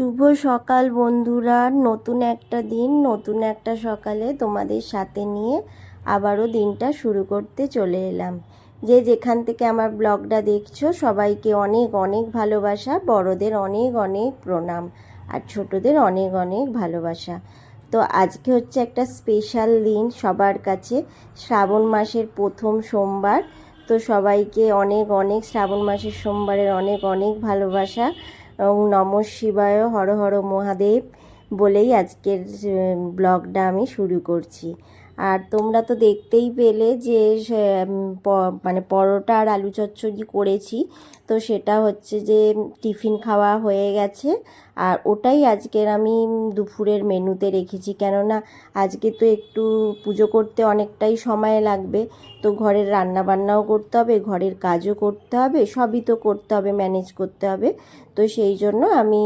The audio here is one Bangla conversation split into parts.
শুভ সকাল বন্ধুরা। নতুন একটা দিন, নতুন একটা সকালে তোমাদের সাথে নিয়ে আবারও দিনটা শুরু করতে চলে এলাম। যে যেখান থেকে আমার ব্লগটা দেখছ, সবাইকে অনেক অনেক ভালোবাসা, বড়দের অনেক অনেক প্রণাম আর ছোটদের অনেক অনেক ভালোবাসা। তো আজকে হচ্ছে একটা স্পেশাল দিন সবার কাছে। শ্রাবণ মাসের প্রথম সোমবার। তো সবাইকে অনেক অনেক শ্রাবণ মাসের সোমবারের অনেক অনেক ভালোবাসা এবং নম শিবায় হর হর মহাদেব বলেই আজকের ব্লগটা আমি শুরু করছি। আর তোমরা তো দেখতেই পেলে যে মানে পরোটা আর আলু চচ্চড়ি করেছি। তো সেটা হচ্ছে যে, টিফিন খাওয়া হয়ে গেছে। আর ওটাই আজকের আমি দুপুরের মেনুতে রেখেছি। কেননা আজকে তো একটু পুজো করতে অনেকটাই সময় লাগবে। তো ঘরের রান্না বান্নাও করতে হবে, ঘরের কাজও করতে হবে, সবই তো করতে হবে, ম্যানেজ করতে হবে। তো সেই জন্য আমি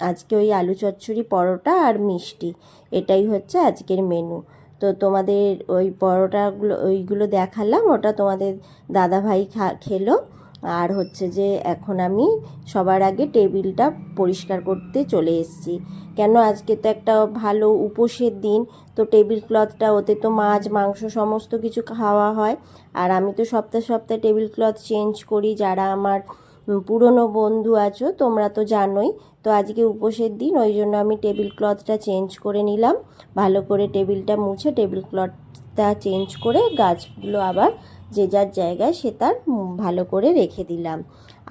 আজকে ওই আলু চচ্চড়ি, পরোটা আর মিষ্টি, এটাই হচ্ছে আজকের মেনু। তো তোমাদের ওই পরোটাগুলো, ওইগুলো দেখালাম, ওটা তোমাদের দাদাভাই খা, খেলো। আর হচ্ছে যে এখন আমি সবার আগে টেবিলটা পরিষ্কার করতে চলে এসেছি। কেন আজকে তো একটা ভালো উপোসের দিন, তো টেবিল ক্লথটা, ওতে তো মাছ, মাংস সমস্ত কিছু খাওয়া হয়। আর আমি তো সপ্তাহে সপ্তাহে টেবিল ক্লথ চেঞ্জ করি, যারা আমার পুরনো বন্ধু আছো, তোমরা তো জানোই তো আজকে উপোসের দিন, ওই জন্য আমি টেবিল ক্লথটা চেঞ্জ করে নিলাম। ভালো করে টেবিলটা মুছে টেবিল ক্লথটা চেঞ্জ করে গাছগুলো আবার যে যার জায়গায় সে তার ভালো করে রেখে দিলাম।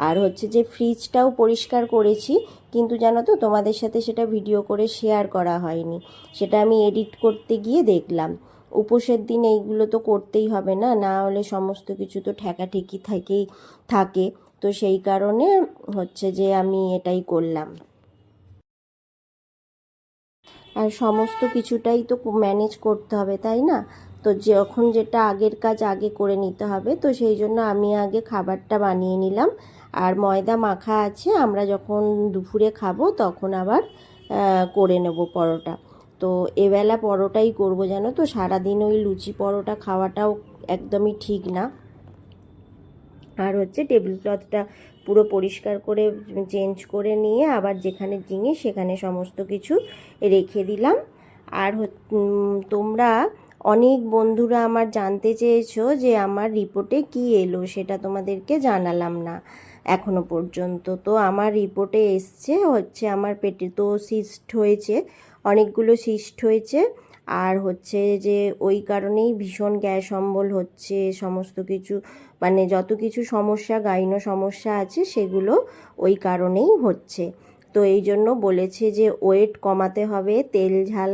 আর হচ্ছে যে ফ্রিজটাও পরিষ্কার করেছি, কিন্তু জানো তো, তোমাদের সাথে সেটা ভিডিও করে শেয়ার করা হয়নি। সেটা আমি এডিট করতে গিয়ে দেখলাম। উপোসের দিন এইগুলো তো করতেই হবে না না হলে সমস্ত কিছু তো ঠেকাঠেকি থেকেই, থাকে। তো সেই কারণে হচ্ছে যে আমি এটাই করলাম। আর সমস্ত কিছুটাই তো ম্যানেজ করতে হবে, তাই না? তো যখন যেটা আগের কাজ আগে করে নিতে হবে, তো সেই জন্য আমি আগে খাবারটা বানিয়ে নিলাম। আর ময়দা মাখা আছে, আমরা যখন দুপুরে খাব তখন আবার করে নেব পরোটা। তো এবেলা পরোটাই করব, জানো তো? সারাদিন ওই লুচি পরোটা খাওয়াটাও একদমই ঠিক না। আর হচ্ছে টেবিল ক্লথটা পুরো পরিষ্কার করে চেঞ্জ করে নিয়ে আবার যেখানে জিনিস সেখানে সমস্ত কিছু রেখে দিলাম। আর তোমরা অনেক বন্ধুরা আমার জানতে চেয়েছো যে আমার রিপোর্টে কি এলো সেটা তোমাদেরকে জানালাম না এখনও পর্যন্ত। তো আমার রিপোর্টে এসছে হচ্ছে আমার পেটে তো সিস্ট হয়েছে, অনেকগুলো সিস্ট হয়েছে। আর হচ্ছে যে ওই কারণেই ভীষণ গ্যাস অম্বল হচ্ছে, সমস্ত কিছু মানে যত কিছু সমস্যা, গাইন সমস্যা আছে সেগুলো ওই কারণেই হচ্ছে। তো এই জন্য বলেছে যে ওয়েট কমাতে হবে, তেল ঝাল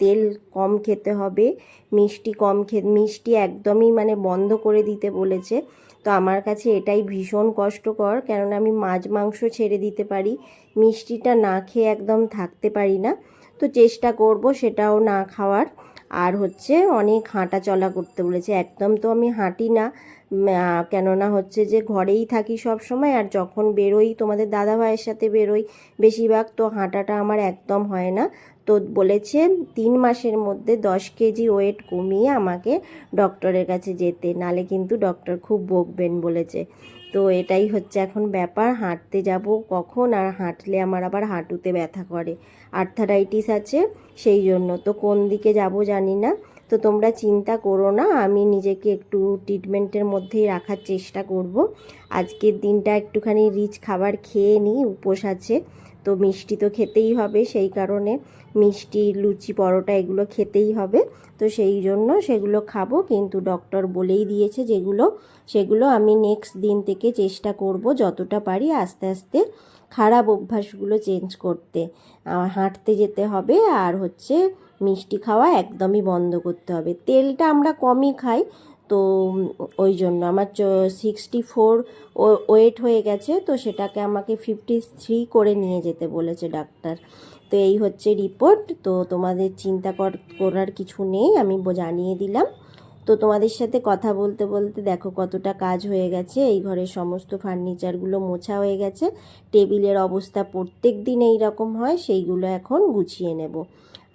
তেল কম খেতে হবে, মিষ্টি কম খে, মিষ্টি একদমই মানে বন্ধ করে দিতে বলেছে। তো আমার কাছে এটাই ভীষণ কষ্টকর, কেননা আমি মাছ, মাংস ছেড়ে দিতে পারি, মিষ্টিটা না খেয়ে একদম থাকতে পারি না। তো চেষ্টা করব সেটাও না খাওয়ার। আর হচ্ছে অনেক হাঁটা চলা করতে বলেছে। একদম তো আমি হাঁটি না। কেননা হচ্ছে যে ঘরেই থাকি সব সময় আর যখন বেরোই, তোমাদের দাদা ভাইয়ের সাথে বেরোই, বেশিরভাগ তো হাঁটাটা আমার একদম হয় না। তো বলেছে তিন মাসের মধ্যে দশ কেজি ওয়েট কমিয়ে আমাকে ডক্টরের কাছে যেতে, নালে কিন্তু ডক্টর খুব বকবেন বলেছে। তো এটাই হচ্ছে এখন ব্যাপার, হাঁটতে যাব কখন আর হাঁটলে আমার আবার হাঁটুতে ব্যথা করে। আর্থারাইটিস আছে সেই জন্য, তো কোন দিকে যাব জানি না। তো তোমরা চিন্তা করো না, আমি নিজেকে একটু ট্রিটমেন্টের মধ্যেই রাখার চেষ্টা করব। আজকের দিনটা একটুখানি রিচ খাবার খেয়ে নিই, উপোস আছে। তো মিষ্টি তো খেতেই হবে সেই কারণে। মিষ্টি, লুচি, পরোটা এগুলো খেতেই হবে। তো সেই জন্য সেগুলো খাব, কিন্তু ডক্টর বলেই দিয়েছে যেগুলো, সেগুলো আমি নেক্সট দিন থেকে চেষ্টা করব যতটা পারি আস্তে আস্তে খারাপ অভ্যাসগুলো চেঞ্জ করতে। হাঁটতে যেতে হবে আর হচ্ছে মিষ্টি খাওয়া একদমই বন্ধ করতে হবে। তেলটা আমরা কমই খাই তো ওই জন্য আমার সিক্সটি ফোর ওয়েট হয়ে গেছে, তো সেটাকে আমাকে ফিফটি থ্রি করে নিয়ে যেতে বলেছে ডাক্তার। তো এই হচ্ছে রিপোর্ট তো তোমাদের চিন্তা কর- করার কিছু নেই, আমি জানিয়ে দিলাম। তো তোমাদের সাথে কথা বলতে বলতে দেখো কতটা কাজ হয়ে গেছে, এই ঘরের সমস্ত ফার্নিচারগুলো মোছা হয়ে গেছে, টেবিলের অবস্থা প্রত্যেক দিন এইরকম হয়, সেইগুলো এখন গুছিয়ে নেব।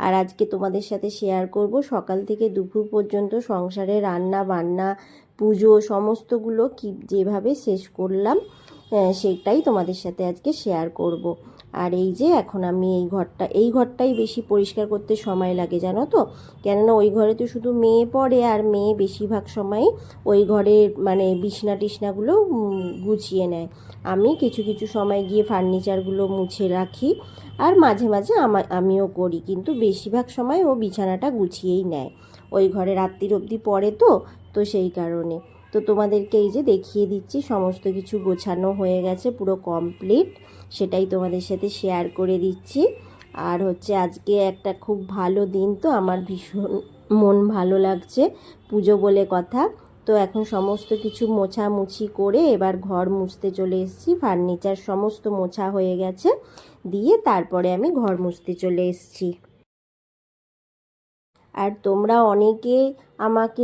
আর আজকে তোমাদের সাথে শেয়ার করব সকাল থেকে দুপুর পর্যন্ত সংসারে রান্না, বান্না, পুজো সমস্তগুলো কী যেভাবে শেষ করলাম সেটাই তোমাদের সাথে আজকে শেয়ার করব। আর এই যে এখন আমি এই ঘরটা এই ঘরটাই বেশি পরিষ্কার করতে সময় লাগে জানো তো? কেননা ওই ঘরে তো শুধু মেয়ে পড়ে আর মেয়ে বেশিরভাগ সময়ই ওই ঘরে মানে বিছনা টিছনাগুলো উম, গুছিয়ে নেয়। আমি কিছু কিছু সময় গিয়ে ফার্নিচারগুলো মুছে রাখি আর মাঝে মাঝে আমা আমিও করি কিন্তু বেশিরভাগ সময় ও বিছানাটা গুছিয়েই নেয়। ওই ঘরে রাত্রির অবধি পড়ে তো তো সেই কারণে। তো তোমাদেরকে এই যে দেখিয়ে দিচ্ছি, সমস্ত কিছু গোছানো হয়ে গেছে, পুরো কমপ্লিট সেটাই তোমাদের সাথে শেয়ার করে দিচ্ছি। আর হচ্ছে আজকে একটা খুব ভালো দিন তো, আমার ভীষণ মন ভালো লাগছে, পুজো বলে কথা। তো এখন সমস্ত কিছু মোছামুছি করে এবার ঘর মুছতে চলে এসেছি ফার্নিচার সমস্ত মোছা হয়ে গেছে, দিয়ে তারপরে আমি ঘর মুছতে চলে এসেছি। আর তোমরা অনেকে আমাকে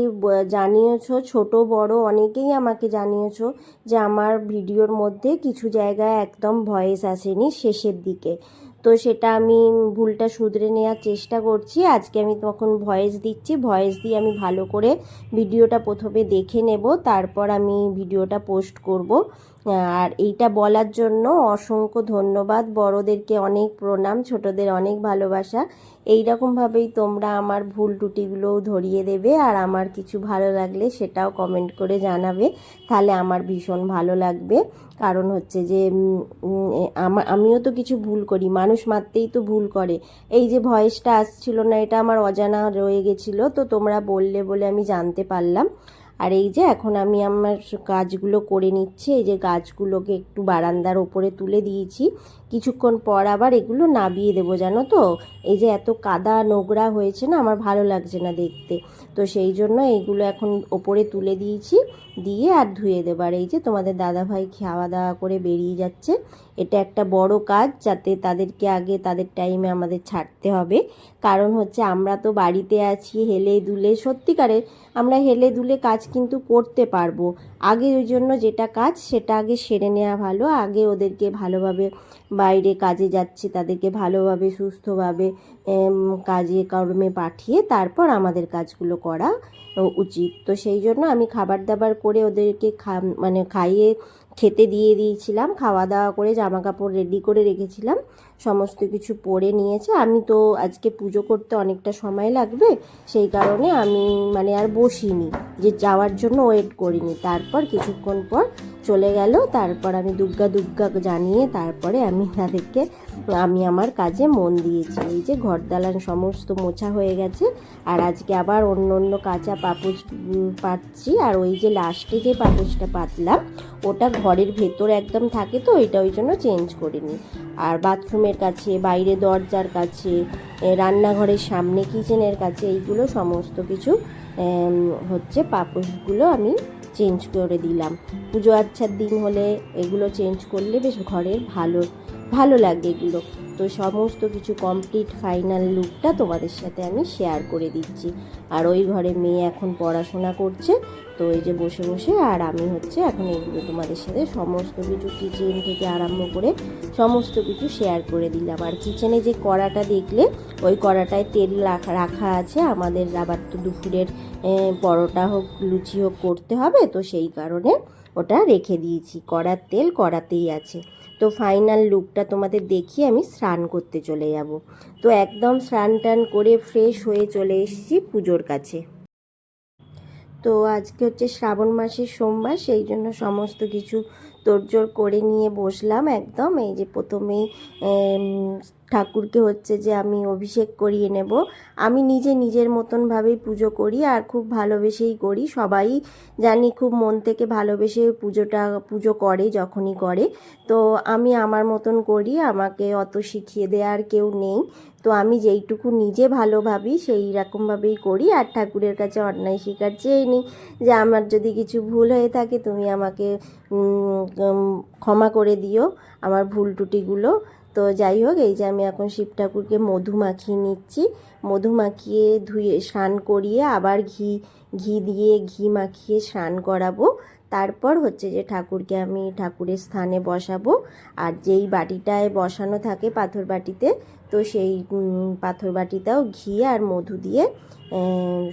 জানিয়েছো, ছোট, বড় অনেকেই আমাকে জানিয়েছো যে আমার ভিডিওর মধ্যে কিছু জায়গায় একদম ভয়েস আসেনি শেষের দিকে। তো সেটা আমি ভুলটা শুধরে নেওয়ার চেষ্টা করছি। আজকে আমি তখন ভয়েস দিচ্ছি। ভয়েস দিয়ে আমি ভালো করে ভিডিওটা প্রথমে দেখে নেব, তারপর আমি ভিডিওটা পোস্ট করব। আর এইটা বলার জন্য অসংখ্য ধন্যবাদ। বড়োদেরকে অনেক প্রণাম, ছোটদের অনেক ভালোবাসা। এই রকমভাবেই তোমরা আমার ভুল ত্রুটিগুলোও ধরিয়ে দেবে আর আমার কিছু ভালো লাগলে সেটাও কমেন্ট করে জানাবে। তাহলে আমার ভীষণ ভালো লাগবে। কারণ হচ্ছে যে আমিও তো কিছু ভুল করি, মানুষ মারতেই তো ভুল করে। এই যে ভয়েসটা আসছিল না, এটা আমার অজানা রয়ে গেছিল, তো তোমরা বললে বলে আমি জানতে পারলাম। আর এই যে এখন আমি আমার কাজগুলো করে নিচ্ছি, এই যে গাছগুলোকে একটু বারান্দার ওপরে তুলে দিয়েছি কিছুক্ষণ পর আবার এগুলো নাবিয়ে দেবো, জানো তো? এই যে এত কাদা নোংরা হয়েছে না, আমার ভালো লাগছে না দেখতে। তো সেই জন্য এইগুলো এখন ওপরে তুলে দিয়েছি, দিয়ে আর ধুয়ে দেবো। আর এই যে তোমাদের দাদাভাই খাওয়া দাওয়া করে বেরিয়ে যাচ্ছে, এটা একটা বড় কাজ, যাতে তাদেরকে আগে তাদের টাইমে আমাদের ছাড়তে হবে। কারণ হচ্ছে আমরা তো বাড়িতে আছি, হেলে দুলে সত্যিকারের আমরা হেলে দুলে কাজ কিন্তু করতে পারব। আগে ওই জন্য যেটা কাজ, সেটা আগে সেরে নেওয়া ভালো, আগে ওদেরকে ভালোভাবে বাইরে কাজে যাচ্ছে, তাদেরকে ভালোভাবে, সুস্থভাবে কাজে, কর্মে পাঠিয়ে তারপর আমাদের কাজগুলো করা উচিত। তো সেই জন্য আমি খাবার দাবার করে ওদেরকে খা মানে খাইয়ে, খেতে দিয়ে দিয়েছিলাম খাওয়া দাওয়া করে জামা কাপড় রেডি করে রেখেছিলাম, সমস্ত কিছু পরে নিয়েছে। আমি তো আজকে পুজো করতে অনেকটা সময় লাগবে, সেই কারণে আমি মানে আর বসিনি, যে যাওয়ার জন্য ওয়েট করিনি। তারপর কিছুক্ষণ পর চলে গেল। তারপর আমি দুগ্গা দুগ্গা জানিয়ে তারপরে আমি তাদেরকে, আমি আমার কাজে মন দিয়েছি। এই যে ঘর দালান সমস্ত মোছা হয়ে গেছে। আর আজকে আবার অন্য অন্য কাঁচা পাপোচ পাচ্ছি। আর ওই যে লাস্টে যে পাপোচটা পাতলাম, ওটা ঘরের ভেতর একদম থাকে তো ওইটা ওই জন্য চেঞ্জ করিনি। আর বাথরুমের কাছে, বাইরে দরজার কাছে রান্নাঘরের সামনে কিচেনের কাছে, এইগুলো সমস্ত কিছু হচ্ছে পাপোশগুলো আমি চেঞ্জ করে দিলাম। পুজো আচ্ছার দিন হলে এগুলো চেঞ্জ করলে বেশ ঘরের ভালো ভালো লাগে এগুলো। তো সমস্ত কিছু কমপ্লিট ফাইনাল লুকটা তোমাদের সাথে আমি শেয়ার করে দিচ্ছি। আর ওই ঘরে মেয়ে এখন পড়াশোনা করছে, তো এই যে বসে বসে আর আমি হচ্ছে এখন এগুলো তোমাদের সাথে সমস্ত কিছু কিচেন থেকে আরম্ভ করে সমস্ত কিছু শেয়ার করে দিলাম। আর কিচেনে যে কড়াটা দেখলে, ওই কড়াটায় তেল রাখা রাখা আছে। আমাদের আবার তো দুপুরের পরোটা হোক, লুচি হোক করতে হবে, তো সেই কারণে ওটা রেখে দিয়েছি। কড়ার তেল কড়াতেই আছে। তো ফাইনাল লুকটা তোমাদের দেখিয়ে আমি স্নান করতে চলে যাব। তো একদম স্নান টান করে ফ্রেশ হয়ে চলে এসেছি পুজোর কাছে। তো আজকে হচ্ছে শ্রাবণ মাসের সোমবার, সেই জন্য সমস্ত কিছু তোড়জোড় করে নিয়ে বসলাম একদম। এই যে প্রথমেই ঠাকুরকে হচ্ছে যে আমি অভিষেক করিয়ে নেব। আমি নিজে নিজের মতনভাবেই পুজো করি আর খুব ভালোবেসেই করি। সবাই জানি খুব মন থেকে ভালোবেসে পুজোটা, পুজো করে যখনই করে। তো আমি আমার মতন করি, আমাকে অত শিখিয়ে দেওয়ার কেউ নেই। তো আমি যেইটুকু নিজে ভালো ভাবি সেই রকমভাবেই করি আর ঠাকুরের কাছে অন্যায় শিকার চেয়ে নিই যে আমার যদি কিছু ভুল হয়ে থাকে তুমি আমাকে ক্ষমা করে দিও আমার ভুল ত্রুটিগুলো তো যাই হোক, এই যে আমি এখন শিব ঠাকুরকে মধু মাখিয়ে নিচ্ছি। মধু মাখিয়ে ধুয়ে, স্নান করিয়ে আবার ঘি ঘি দিয়ে ঘি মাখিয়ে স্নান করাবো। তারপর হচ্ছে যে ঠাকুরকে আমি ঠাকুরের স্থানে বসাবো। আর যেই বাটিটায় বসানো থাকে পাথর বাটিতে তো সেই পাথর বাটিটাও ঘি আর মধু দিয়ে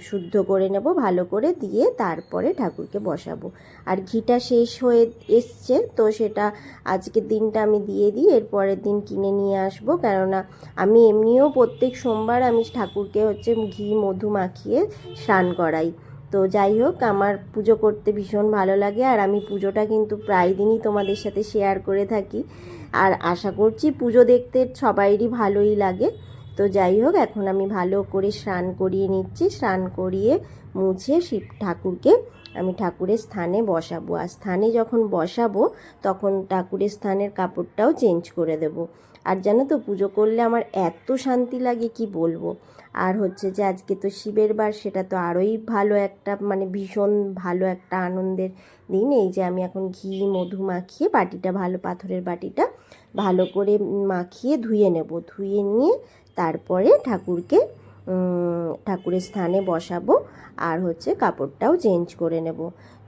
শুদ্ধ করে নেব, ভালো করে দিয়ে তারপরে ঠাকুরকে বসাবো। আর ঘিটা শেষ হয়ে এসছে, তো সেটা আজকের দিনটা আমি দিয়ে দিই এর পরের দিন কিনে নিয়ে আসব। কেননা আমি এমনিও প্রত্যেক সোমবার আমি ঠাকুরকে হচ্ছে ঘি, মধু মাখিয়ে স্নান করাই। তো যাই হোক, আমার পুজো করতে ভীষণ ভালো লাগে আর আমি পুজোটা কিন্তু প্রায় দিনই তোমাদের সাথে শেয়ার করে থাকি। আর আশা করছি পুজো দেখতে সবাইরই ভালোই লাগে। তো যাই হোক, এখন আমি ভালো করে স্নান করিয়ে নিচ্ছি। স্নান করিয়ে মুছে শিব ঠাকুরকে আমি ঠাকুরের স্থানে বসাবো। আর স্থানে যখন বসাবো, তখন ঠাকুরের স্থানের কাপড়টাও চেঞ্জ করে দেব। আর জানো তো, পুজো করলে আমার এত শান্তি লাগে, কি বলব? আর হচ্ছে যে, আজকে তো শিবের বার, সেটা তো আরোই ভালো একটা মানে ভীষণ ভালো একটা আনন্দের দিন। এই যে, আমি এখন ঘি, মধু মাখিয়ে, বাটিটা, ভালো পাথরের বাটিটা, ভালো করে মাখিয়ে ধুয়ে নেব। ধুয়ে নিয়ে তারপরে ঠাকুরকে ঠাকুরের স্থানে বসাবো আর হচ্ছে কাপড়টাও চেঞ্জ করে নেব।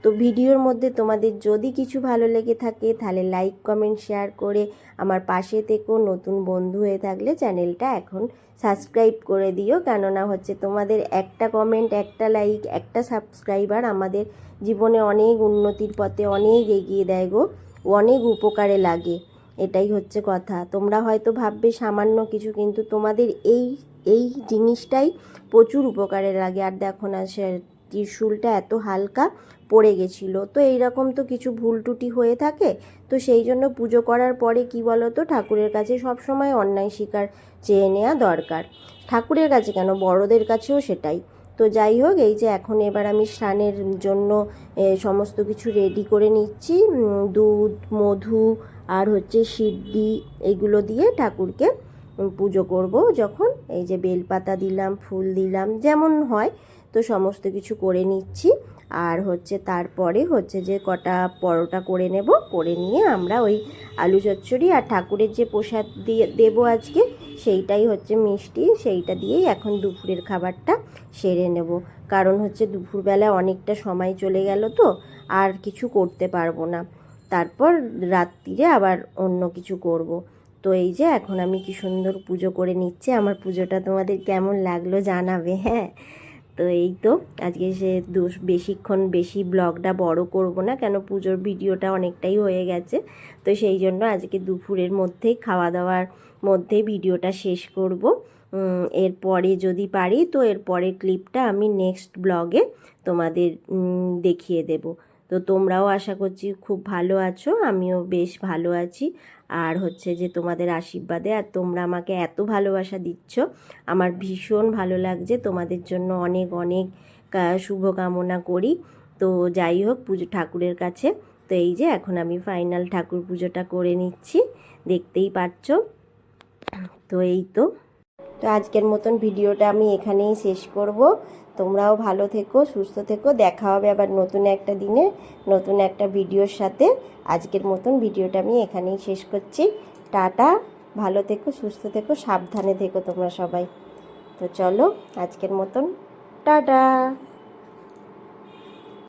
তো ভিডিওর মধ্যে তোমাদের যদি কিছু ভালো লেগে থাকে, তাহলে লাইক কমেন্ট শেয়ার করে আমার পাশে থেকেও নতুন বন্ধু হয়ে থাকলে চ্যানেলটা এখন সাবস্ক্রাইব করে দিও। কেননা হচ্ছে তোমাদের একটা কমেন্ট একটা লাইক একটা সাবস্ক্রাইবার আমাদের জীবনে অনেক উন্নতির পথে অনেক এগিয়ে দেয় গো। অনেক উপকারে লাগে। এটাই হচ্ছে কথা। তোমরা হয়তো ভাববে সামান্য কিছু, কিন্তু তোমাদের এই এই জিনিসটাই প্রচুর উপকারে লাগে। আর দেখো না, সে ত্রিশূলটা এত হালকা পড়ে গেছিল। তো এইরকম তো কিছু ভুল টুটি হয়ে থাকে। তো সেই জন্য পুজো করার পরে কি বলো তো ঠাকুরের কাছে সব সময় অন্যায় শিকার চেয়ে নেওয়া দরকার। ঠাকুরের কাছে কেন? বড়দের কাছেও সেটাই। তো যাই হোক, এই যে এখন এবার আমি স্নানের জন্য সমস্ত কিছু রেডি করে নিচ্ছি। দুধ, মধু আর হচ্ছে সিদ্ধি এগুলো দিয়ে ঠাকুরকে পুজো করব যখন। এই যে বেলপাতা দিলাম, ফুল দিলাম, যেমন হয়। তো সমস্ত কিছু করে নিচ্ছি। আর হচ্ছে তারপরে হচ্ছে যে কটা পরোটা করে নেব। করে নিয়ে আমরা ওই আলু চচ্চড়ি আর ঠাকুরের যে প্রসাদ দিয়ে দেবো আজকে, সেইটাই হচ্ছে মিষ্টি। সেইটা দিয়েই এখন দুপুরের খাবারটা সেরে নেব। কারণ হচ্ছে দুপুরবেলা অনেকটা সময় চলে গেল তো, আর কিছু করতে পারব না। তারপর রাত্রিরে আবার অন্য কিছু করব। তো এই যে এখন আমি কি সুন্দর পুজো করে নিচ্ছি। আমার পুজোটা তোমাদের কেমন লাগল জানাবে হ্যাঁ? তো এই তো, আজকে সে দোষ বেশিক্ষণ বেশি ব্লগটা বড় করব না, কেন পুজোর ভিডিওটা অনেকটাই হয়ে গেছে। তো সেই জন্য আজকে দুপুরের মধ্যেই খাওয়া দাওয়ার মধ্যে ভিডিওটা শেষ করব। এরপরে যদি পারি, তো এরপরের ক্লিপটা আমি নেক্সট ব্লগে তোমাদের দেখিয়ে দেব। তো তোমরাও আশা করছি খুব ভালো আছো, আমিও বেশ ভালো আছি। আর হচ্ছে যে তোমাদের আশীর্বাদে আর তোমরা আমাকে এত ভালোবাসা দিচ্ছ। আমার ভীষণ ভালো লাগছে। তোমাদের জন্য অনেক অনেক শুভকামনা করি। তো যাই হোক, পুজো, ঠাকুরের কাছে। তো এই যে এখন আমি ফাইনাল ঠাকুর পুজোটা করে নিচ্ছি। দেখতেই পাচ্ছ তো এই তো। তো আজকের মতন ভিডিওটা আমি এখানেই শেষ করব। তোমরাও ভালো থেকো, সুস্থ থেকো। দেখা হবে আবার নতুন একটা দিনে, নতুন একটা ভিডিওর সাথে। আজকের মতন ভিডিওটা আমি এখানেই শেষ করছি। টাটা, ভালো থেকো, সুস্থ থেকো, সাবধানে থেকো তোমরা সবাই। তো চলো, আজকের মতন, টাটা।